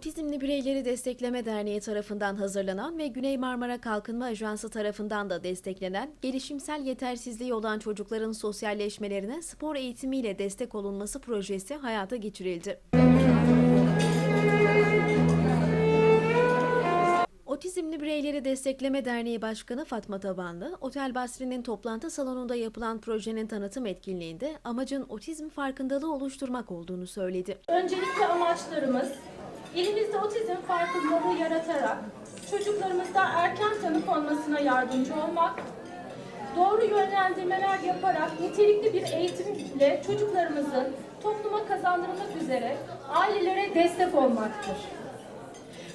Otizmli Bireyleri Destekleme Derneği tarafından hazırlanan ve Güney Marmara Kalkınma Ajansı tarafından da desteklenen, gelişimsel yetersizliği olan çocukların sosyalleşmelerine spor eğitimiyle destek olunması projesi hayata geçirildi. Otizmli Bireyleri Destekleme Derneği Başkanı Fatma Tabanlı, Otel Basri'nin toplantı salonunda yapılan projenin tanıtım etkinliğinde amacın otizm farkındalığı oluşturmak olduğunu söyledi. Öncelikli amaçlarımız ilimizde otizm farkındalığı yaratarak çocuklarımızda erken tanı konmasına yardımcı olmak, doğru yönlendirmeler yaparak nitelikli bir eğitimle çocuklarımızın topluma kazandırılmak üzere ailelere destek olmaktır.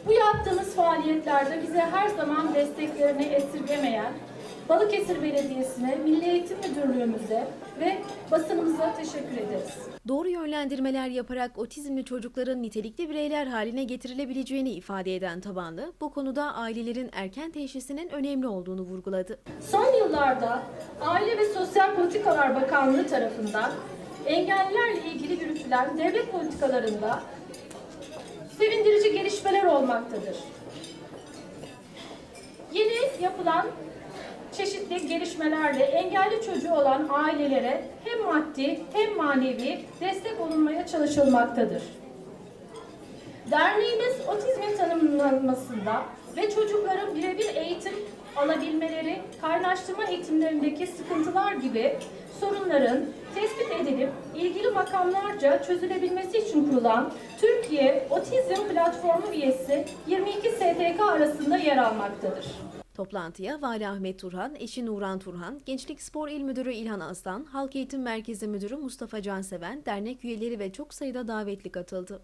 Bu yaptığımız faaliyetlerde bize her zaman desteklerini esirgemeyen Balıkesir Belediyesi'ne, Milli Eğitim Müdürlüğümüze ve basınımıza teşekkür ederiz. Doğru yönlendirmeler yaparak otizmli çocukların nitelikli bireyler haline getirilebileceğini ifade eden Tabanlı, bu konuda ailelerin erken teşhisinin önemli olduğunu vurguladı. Son yıllarda Aile ve Sosyal Politikalar Bakanlığı tarafından engellilerle ilgili yürütülen devlet politikalarında sevindirici gelişmeler olmaktadır. Yeni yapılan çeşitli gelişmelerle engelli çocuğu olan ailelere hem maddi hem manevi destek olunmaya çalışılmaktadır. Derneğimiz otizmin tanımlanmasında ve çocukların birebir eğitim alabilmeleri, kaynaştırma eğitimlerindeki sıkıntılar gibi sorunların tespit edilip ilgili makamlarca çözülebilmesi için kurulan Türkiye Otizm Platformu üyesi 22 STK arasında yer almaktadır. Toplantıya Vali Ahmet Turhan, eşi Nuran Turhan, Gençlik Spor İl Müdürü İlhan Aslan, Halk Eğitim Merkezi Müdürü Mustafa Canseven, dernek üyeleri ve çok sayıda davetli katıldı.